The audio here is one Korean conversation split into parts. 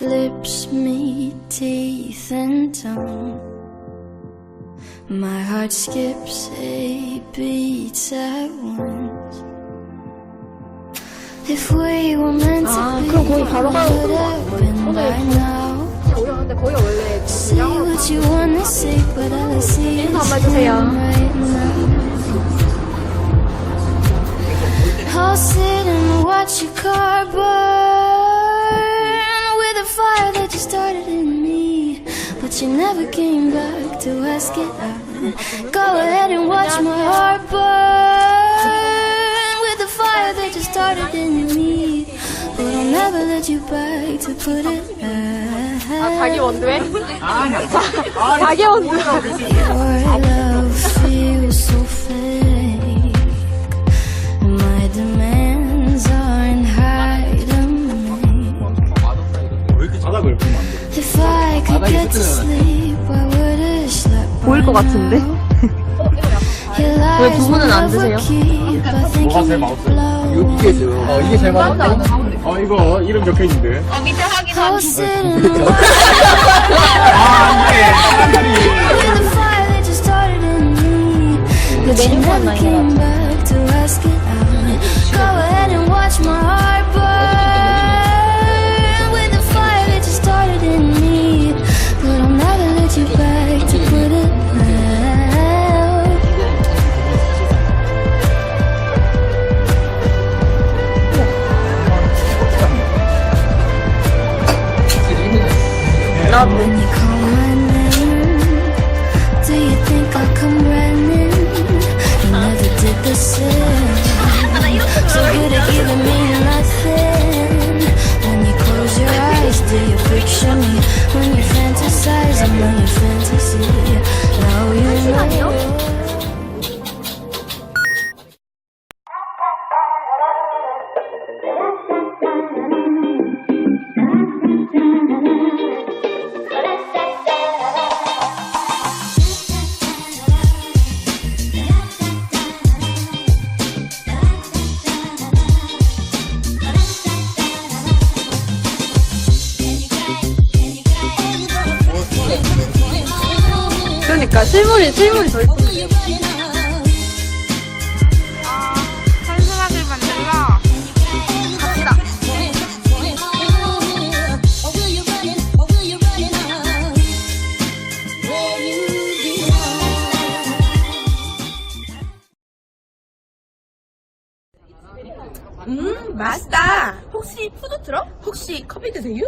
lips meet teeth and tongue. My heart skips eight beats at once. If we were meant to 아, be, 그럼 거기 바로 가요. would have been by now. 우리가 근데 거기 원래 Say what you wanna say, but all I see is 한번 해주세요. him right now. I'll sit and watch your car burn with a fire that you started in me, but you never came back to ask it out. Go ahead and watch my heart burn with the fire that you started in me, but I'll never let you back to put it out. 자기 원두에? 자기 원두. Your love feels so fake. 보일 것 같은데? 왜 부부는 안 드세요? 뭐가 제일 맛없어요? 이거 이게 어 이게 제일 맛없네. 어 이거 이름 적혀 있는데. Sit and watch 아 이게 사람들이 started in me, but nothing 그러니까 실물이 실물이 더. 한심하게 만들러 갑시다. 음, 맛있다. 혹시 푸드 트럭? 혹시 커피 드세요?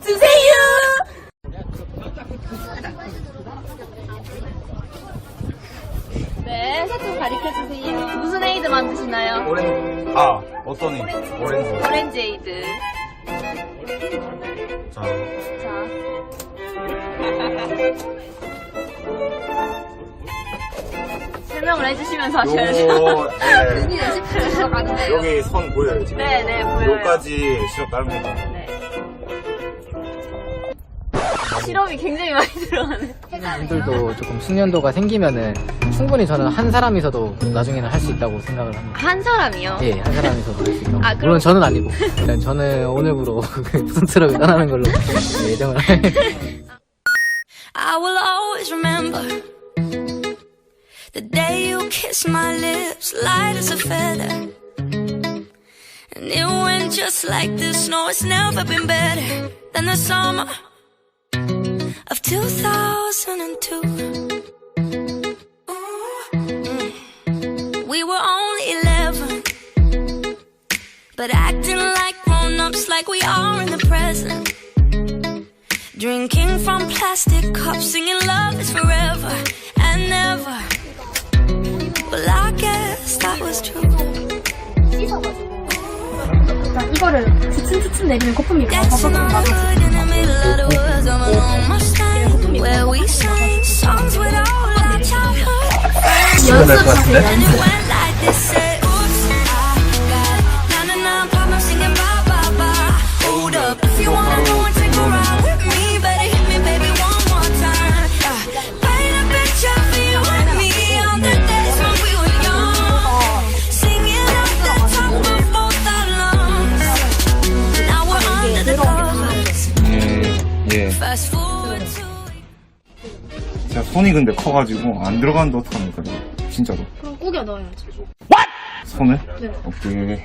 드세요! 네, 좀 가르쳐주세요. 무슨 에이드 만드시나요? 오렌지. 아 어떤 이 오렌지. 오렌지 에이드. 자 자. 설명을 해주시면서 하셔야죠. 요거 네, 연습실에서 가는데요. 여기 선 보여요 지금. 네, 네, 보여요. 요까지 시럽 따릅니다. 네. 시럽이 굉장히 많이 들어가네. 분들도 조금 숙련도가 생기면은 충분히 저는 한 사람이서도 나중에는 할 수 있다고 생각을 합니다. 한 사람이요? 예, 한 사람이서도 할 수 있다고. 아, 그럼- 물론 저는 아니고. 일단 저는 오늘부로 푸드트럭을 떠나는 걸로 예, 예정을 I will always remember the day you kissed my lips, light as a feather. And it went just like this. No, it's never been better than the summer of 2002. Mm. We were only 11, but acting like grown ups, like we are in the present. Drinking from plastic cups, singing love is forever and never. Well, I guess that was true. 이거를 추춤추춤 내리는 거품이 Dancing on the hood in the middle of the woods of an old Mustang, where we sang songs with all our childhood friends. 연 손이 근데 커가지고 안 들어가는데 어떡합니까? 이거? 진짜로. 그럼 꾸겨 넣어야지. 손을? 네. 오케이.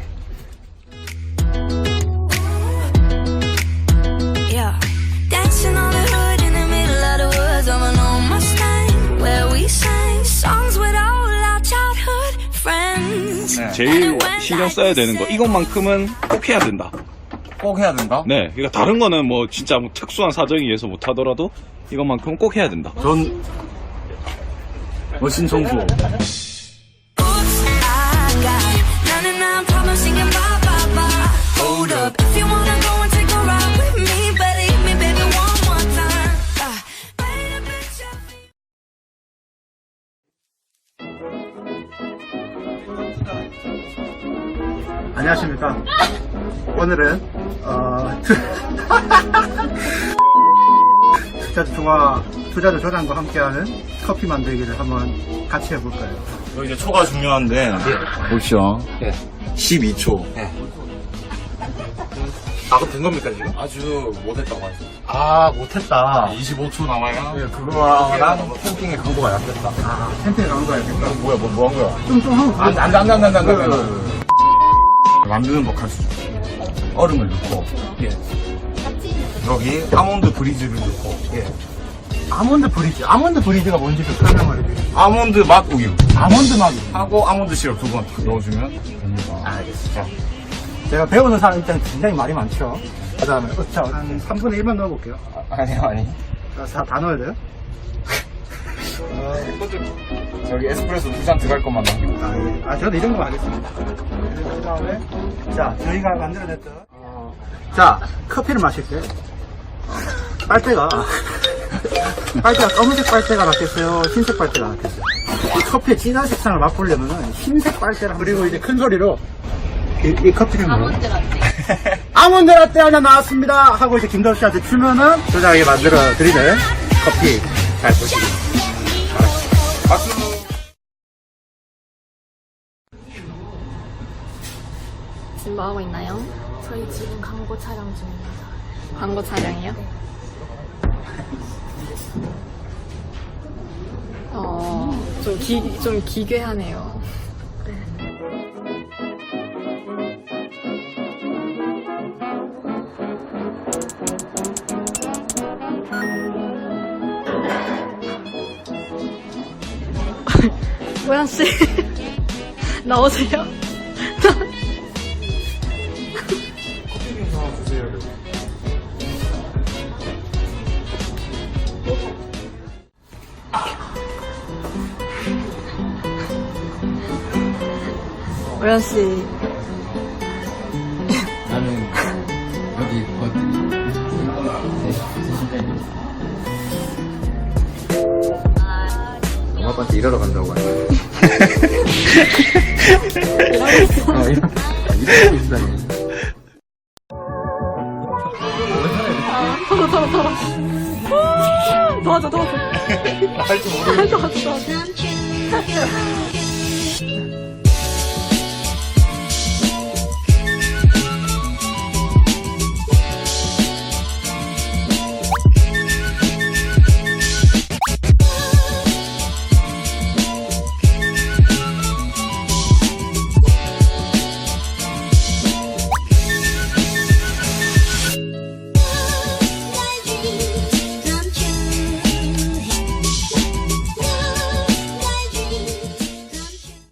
Yeah. Dancing on the hood in the middle of the woods of an old Mustang where we sang songs with all our childhood friends. 네. 제일 신경 써야 되는 거 이것만큼은 꼭 해야 된다. 꼭 해야 된다? 네, 그러니까 다른 거는 뭐 진짜 뭐 특수한 사정에 의해서 못 하더라도 이것만큼은 꼭 해야 된다. 전 머신 청소. Oops, I got 99 problems singing bye bye bye. Hold up, if you wanna go and take a ride with me, better hit me, baby, one more time. Uh, paint a picture. 안녕하십니까. 오늘은, 어, 투- 투자주 조화, 투자주 조장과 함께하는 커피 만들기를 한번 같이 해볼까요? 이거 이제 초가 중요한데. 보시죠. 예. 12초. 아, 그럼 된 겁니까, 지금? 아주 못했다고 하죠. 아 못했다 25초 남아요. 예, 그거랑 캠핑의 강도가 약했다. 텐트에 나온 거야, 됐다. 뭐야, 뭐, 뭐 한 거야? 뚱뚱하고. 안 돼, 안 돼, 안 돼, 안 돼, 안 돼, 안 돼. 안 돼. 만드는 법 가르쳐 줄게요. 얼음을 넣고. 예. 여기 아몬드 브리즈를 넣고. 예. 아몬드 브리즈. 아몬드 브리즈가 뭔지 좀 설명을 해주세요. 아몬드 맛 우유. 아몬드 맛. 하고 아몬드 시럽 두 번 넣어주면 됩니다. 알겠습니다. 제가 배우는 사람 입장에 굉장히 말이 많죠. 그 다음에, 자, 한 3분의 1만 넣어볼게요. 아니요, 아니. 자, 다, 다 넣어야 돼요? 저기 에스프레소 두 잔 들어갈 것만 남기고. 아, 예. 아, 저도 이 정도면 하겠습니다. 그 다음에, 자, 저희가 만들어냈던, 어, 자, 커피를 마실 때, 어, 빨대가, 빨대가 검은색 빨대가 낫겠어요? 흰색 빨대가 낫겠어요? 이 커피의 진한 색상을 맛보려면 흰색 빨대를, 그리고 이제 큰 소리로, 이, 이 커피를 아몬드 라떼. 아몬드 라떼 하나 나왔습니다! 하고 이제 김도우 씨한테 주면은, 조장하게 만들어 드리는 커피 잘 보시겠습니다. 지금 뭐 하고 있나요? 저희 지금 광고 촬영 중입니다. 광고 촬영이요? 어, 좀 기, 좀 기괴하네요. 모양 씨 나오세요? 씨. 나는 여기 어디 엄마 아빠한테 일하러 간다고 하냐 어, 이렇게 이렇게 있다니. 도와줘 도와줘 도와줘 도와줘